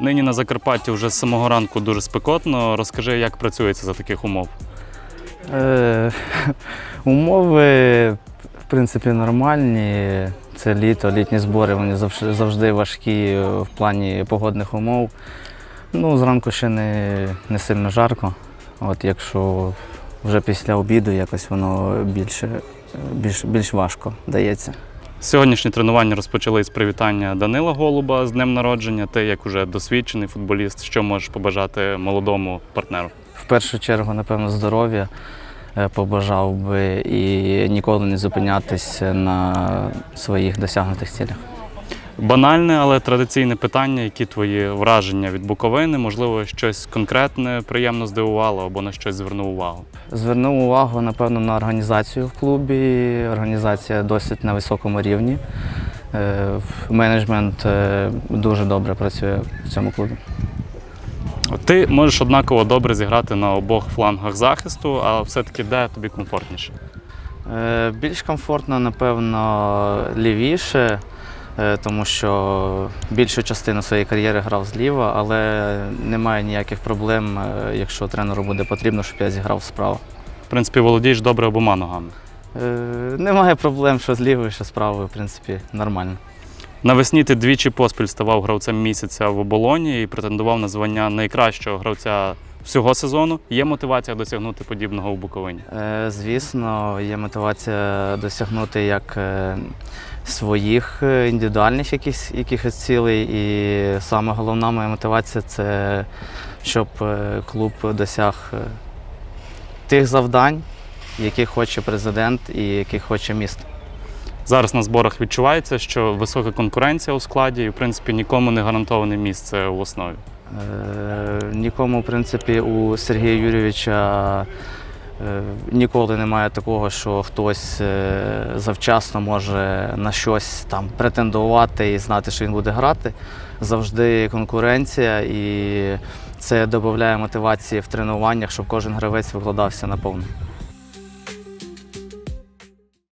Нині на Закарпатті вже з самого ранку дуже спекотно. Розкажи, як працюється за таких умов. Е, умови, в принципі, нормальні. Це літо, літні збори, вони завжди, важкі в плані погодних умов. Ну, зранку ще не, не сильно жарко. От якщо вже після обіду якось воно більше, більш, більш важко дається. Сьогоднішні тренування розпочали з привітання Данила Голуба з днем народження. Ти, як уже досвідчений футболіст, що можеш побажати молодому партнеру? В першу чергу, напевно, здоров'я е, побажав би і ніколи не зупинятись на своїх досягнутих цілях. Банальне, але традиційне питання, які твої враження від Буковини, можливо, щось конкретне приємно здивувало або на щось звернув увагу. Звернув увагу, напевно, на організацію в клубі. Організація досить на високому рівні. Е, Менеджмент е, дуже добре працює в цьому клубі. Ти можеш однаково добре зіграти на обох флангах захисту, а все-таки де тобі комфортніше? Е, Більш комфортно, напевно, лівіше, е, тому що більшу частину своєї кар'єри грав зліва, але немає ніяких проблем, е, якщо тренеру буде потрібно, щоб я зіграв справа. В принципі, володієш добре обома ногами. Е, Немає проблем, що з що з правою, в принципі, нормально. Навесні ти двічі поспіль ставав гравцем місяця в оболоні і претендував на звання найкращого гравця всього сезону. Є мотивація досягнути подібного у Буковині. Е, Звісно, є мотивація досягнути як е, своїх е, індивідуальних якихось, якихось цілей. І саме головна моя мотивація це щоб клуб досяг тих завдань, які хоче президент і які хоче місто. Зараз на зборах відчувається, що висока конкуренція у складі, і в принципі нікому не гарантоване місце в основі. Е, Нікому, в принципі, у Сергія Юрійовича е, ніколи немає такого, що хтось е, завчасно може на щось там претендувати і знати, що він буде грати. Завжди конкуренція, і це додає мотивації в тренуваннях, щоб кожен гравець викладався наповну.